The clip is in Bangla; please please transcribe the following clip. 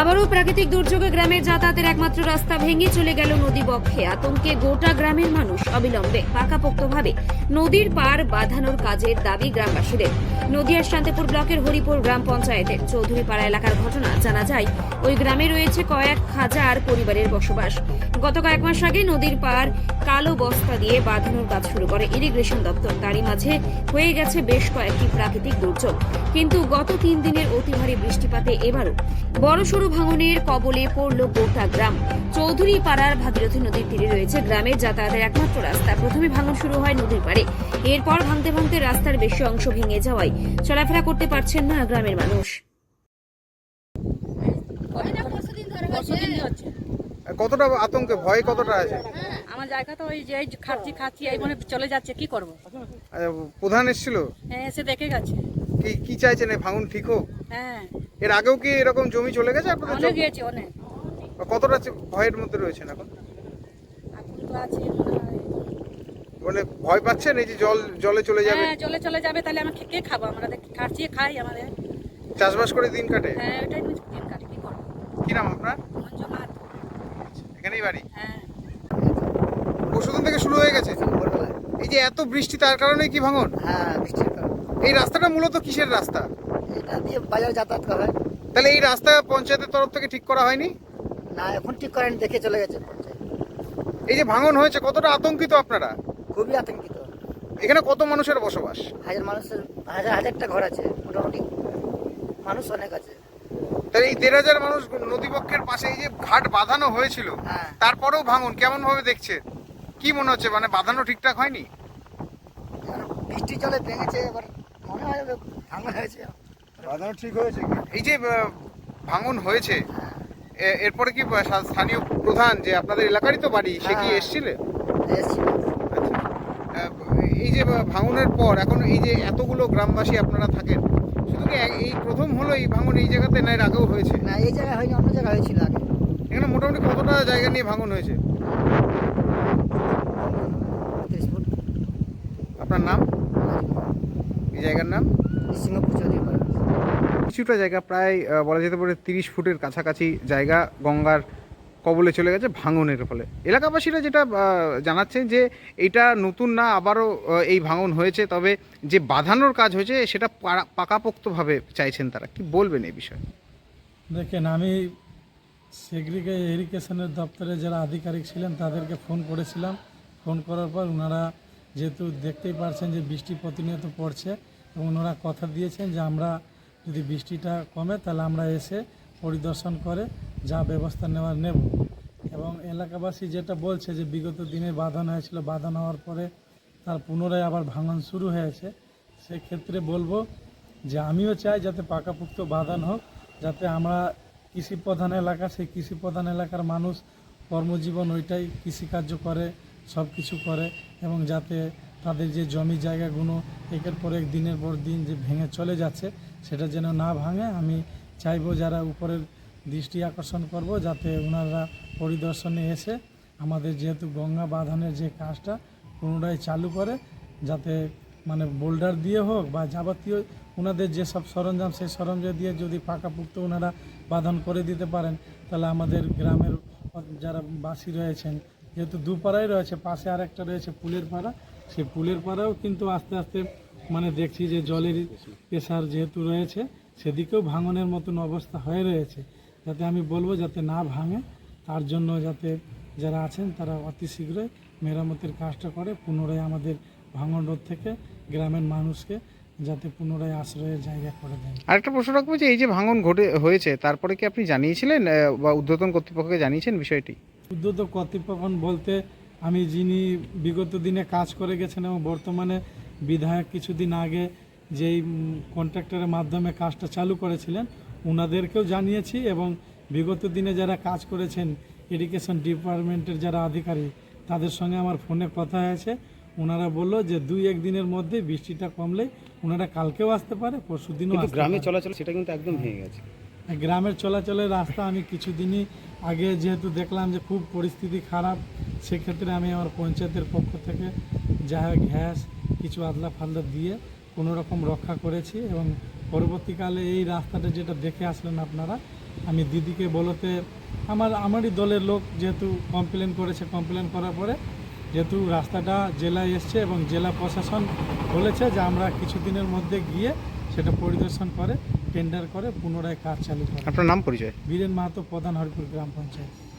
আবারও প্রাকৃতিক দুর্যোগে গ্রামের যাতায়াতের একমাত্র রাস্তা ভেঙে চলে গেল নদী বক্ষে। আতঙ্কে গোটা গ্রামের মানুষ অবিলম্বে পাকাপোক্তভাবে নদীর পার বাঁধানোর কাজের দাবি গ্রামবাসীদের। নদিয়ার শান্তিপুর ব্লকের হরিপুর গ্রাম পঞ্চায়েতের চৌধুরীপাড়া এলাকার ঘটনা জানা যায়। ওই গ্রামে রয়েছে কয়েক হাজার পরিবারের বসবাস। গত কয়েক মাস আগে নদীর পার কালো বস্তা দিয়ে বাঁধানোর কাজ শুরু করে ইরিগেশন দপ্তর। তারই মাঝে হয়ে গেছে বেশ কয়েকটি প্রাকৃতিক দুর্যোগ। কিন্তু গত তিন দিনের অতি ভারী বৃষ্টিপাতে এবারও বড়সড় ভাঙনের কবলে পড়ল গোটা গ্রাম। চৌধুরী পাড়ার ভাগীরথী নদীর তীরে রয়েছে গ্রামের যাতায়াতের একমাত্র রাস্তা। প্রথমে ভাঙন শুরু হয় নদীর পাড়ে। এরপর ভাঙতে ভাঙতে রাস্তার বেশি অংশ ভেঙে যাওয়ায় চলাফেরা করতে পারছেন না গ্রামের মানুষ। কতটা আতঙ্কে? ভয় কতটা আছে? আমার জায়গা তো ওই যে খাচ্ছি খাচ্ছি এই মনে চলে যাচ্ছে কি করব? আচ্ছা, প্রধান এসেছিল? হ্যাঁ এসে দেখে গেছে। কি কি চাইছেন? এই ভাঙন ঠিক হোক? হ্যাঁ। এর আগেও কি এরকম জমি চলে গেছে আপনাদের অনেক জমি? গিয়েছে অনেক। কতটা চে- ভয়ের মধ্যে রয়েছেন এখন? এখন তো আছে মানে ভয় পাচ্ছেন? এই যে জল জলে চলে যাবে? হ্যাঁ চলে চলে যাবে তাহলে আমরা কে খাব? আমরা খাচ্ছি খাই আমাদের। চাষবাস করে দিন কাটে? হ্যাঁ ওটাই দিন কাটি কি করব? কি নাম আপনার? মঞ্জুনাথ এখানেই বাড়ি? হ্যাঁ। পরশুদিন থেকে শুরু হয়ে গেছে? এই যে এত বৃষ্টি তার কারণে কি ভাঙন? হ্যাঁ কারণে এই রাস্তাটা মূলত কিসের রাস্তা? এটা দিয়ে বাজার যাতায়াত করা হয়। তাহলে এই রাস্তা পঞ্চায়েতের তরফ থেকে ঠিক করা হয়নি? না এখন ঠিক করেন দেখে চলে গেছে। এই যে ভাঙন হয়েছে কতটা আতঙ্কিত আপনারা? খুবই আতঙ্কিত। এখানে কত মানুষের বসবাস? হাজার মানুষের হাজার হাজারটা ঘর আছে মোটামুটি মানুষ অনেক আছে। তাহলে এই দেড় হাজার মানুষ নদীপক্ষের পাশে এই যে ঘাট বাঁধানো হয়েছিল হ্যাঁ। তারপরেও ভাঙন কেমন ভাবে দেখছে? কি মনে হচ্ছে মানে বাঁধানো ঠিকঠাক হয়নি? বৃষ্টি জলে ভেঙেছে এবার হয়েছে। বাঁধানো ঠিক হয়েছে এই যে ভাঙন হয়েছে এরপরে কি স্থানীয় প্রধান যে আপনাদের এলাকারই তো বাড়ি সে কি হ্যাঁ। এসেছিলে আচ্ছা। এই যে ভাঙনের পর এখন এই যে এতগুলো গ্রামবাসী আপনারা থাকেন শুধু কি এক- এই প্রথম হলো এই ভাঙন এই জায়গাতে না এর আগেও হয়েছে? না এই জায়গায় হয়নি অন্য জায়গায় হয়েছিল আগে। এখানে মোটামুটি কতটা জায়গা নিয়ে ভাঙন হয়েছে তিরিশ ফুট আপনার নাম এই জায়গার নাম? চৌধুরী পাড়া। কিছুটা জায়গা প্রায় বলা যেতে পারে তিরিশ ফুটের কাছাকাছি জায়গা গঙ্গার কবলে চলে গেছে ভাঙনের ফলে। এলাকাবাসীরা যেটা জানাচ্ছেন যে এটা নতুন না আবারও এই ভাঙন হয়েছে তবে যে বাঁধানোর কাজ হয়েছে সেটা পাকাপোক্তভাবে চাইছেন তারা। কি বলবেন এই বিষয়ে? দেখেন আমি সেগ্রিকে ইরিগেশনের দপ্তরে যারা আধিকারিক ছিলেন তাদেরকে ফোন করেছিলাম। ফোন করার পর ওনারা যেহেতু দেখতেই পারছেন যে বৃষ্টি প্রতিনিয়ত পড়ছে এবং ওনারা কথা দিয়েছেন যে আমরা যদি বৃষ্টিটা কমে তাহলে আমরা এসে পরিদর্শন করে যা ব্যবস্থা নেওয়ার নেব। এবং এলাকাবাসী যেটা বলছে যে বিগত দিনে বাঁধন হয়েছিল, বাঁধন হওয়ার পরে তার পুনরায় আবার ভাঙন শুরু হয়েছে। সেক্ষেত্রে বলব যে আমিও চাই যাতে পাকাপুক্ত বাঁধান হোক, যাতে আমরা কৃষি প্রধান এলাকা, সেই কৃষি প্রধান এলাকার মানুষ কর্মজীবন ওইটাই কৃষিকার্য করে সব কিছু করে এবং যাতে তাদের যে জমি জায়গাগুলো একের পর এক, দিনের পর দিন যে ভেঙে চলে যাচ্ছে, সেটা যেন না ভাঙে, আমি চাইব যারা উপরের দৃষ্টি আকর্ষণ করব, যাতে ওনারা পরিদর্শনে এসে আমাদের যেহেতু গঙ্গা বাঁধানের যে কাজটা পুনরায় চালু করে, যাতে মানে বোল্ডার দিয়ে হোক বা যাবতীয় ওনাদের যেসব সরঞ্জাম, সেই সরঞ্জাম দিয়ে যদি পাকাপুক্ত ওনারা বাঁধন করে দিতে পারেন, তাহলে আমাদের গ্রামের যারা বাসী রয়েছেন যেহেতু দুপাড়াই রয়েছে, পাশে আরেকটা রয়েছে পুলের পাড়া, সেই পুলের পাড়াও কিন্তু আস্তে আস্তে মানে দেখছি যে জলের প্রেশার যেহেতু রয়েছে, সেদিকেও ভাঙনের মতন অবস্থা হয়ে রয়েছে। যাতে আমি বলব যাতে না ভাঙে, তার জন্য যাতে যারা আছেন তারা অতি শীঘ্রই মেরামতের কাজটা করে, পুনরায় আমাদের ভাঙন রোধ থেকে গ্রামের মানুষকে যাতে পুনরায় আশ্রয়ের জায়গা করে দেন। আরেকটা প্রশ্ন রাখব যে এই যে ভাঙন ঘটে, হয়েছে, তারপরে কি আপনি জানিয়েছিলেন বা উদ্বোধন কর্তৃপক্ষকে জানিয়েছেন বিষয়টি? উদ্যত কর্তৃপক্ষ বলতে আমি যিনি বিগত দিনে কাজ করে গেছেন এবং বর্তমানে বিধায়ক কিছুদিন আগে যেই কন্ট্রাক্টরের মাধ্যমে কাজটা চালু করেছিলেন ওনাদেরকেও জানিয়েছি এবং বিগত দিনে যারা কাজ করেছেন এডুকেশন ডিপার্টমেন্টের যারা আধিকারিক তাদের সঙ্গে আমার ফোনে কথা হয়েছে। ওনারা বলল যে দুই এক দিনের মধ্যে বৃষ্টিটা কমলে ওনারা কালকেও আসতে পারে পরশু দিনও গ্রামে চলাচল সেটা কিন্তু একদম ভেঙে গেছে। গ্রামের চলাচলের রাস্তা আমি কিছুদিনই আগে যেহেতু দেখলাম যে খুব পরিস্থিতি খারাপ, সেক্ষেত্রে আমি আমার পঞ্চায়েতের পক্ষ থেকে যা গ্যাস কিছু আদলা ফাদলা দিয়ে কোনো রকম রক্ষা করেছি এবং পরবর্তীকালে এই রাস্তাটা যেটা দেখে আসলেন আপনারা, আমি দিদিকে বলতে আমার, আমারই দলের লোক যেহেতু কমপ্লেন করেছে কমপ্লেন করার পরে যেহেতু রাস্তাটা জেলায় এসছে এবং জেলা প্রশাসন বলেছে যে আমরা কিছুদিনের মধ্যে গিয়ে সেটা পরিদর্শন করে টেন্ডার করে পুনরায় কাজ চালু করে। আপনার নাম পরিচয়? বীরেন মাহাতো প্রধান হরিপুর গ্রাম পঞ্চায়েত।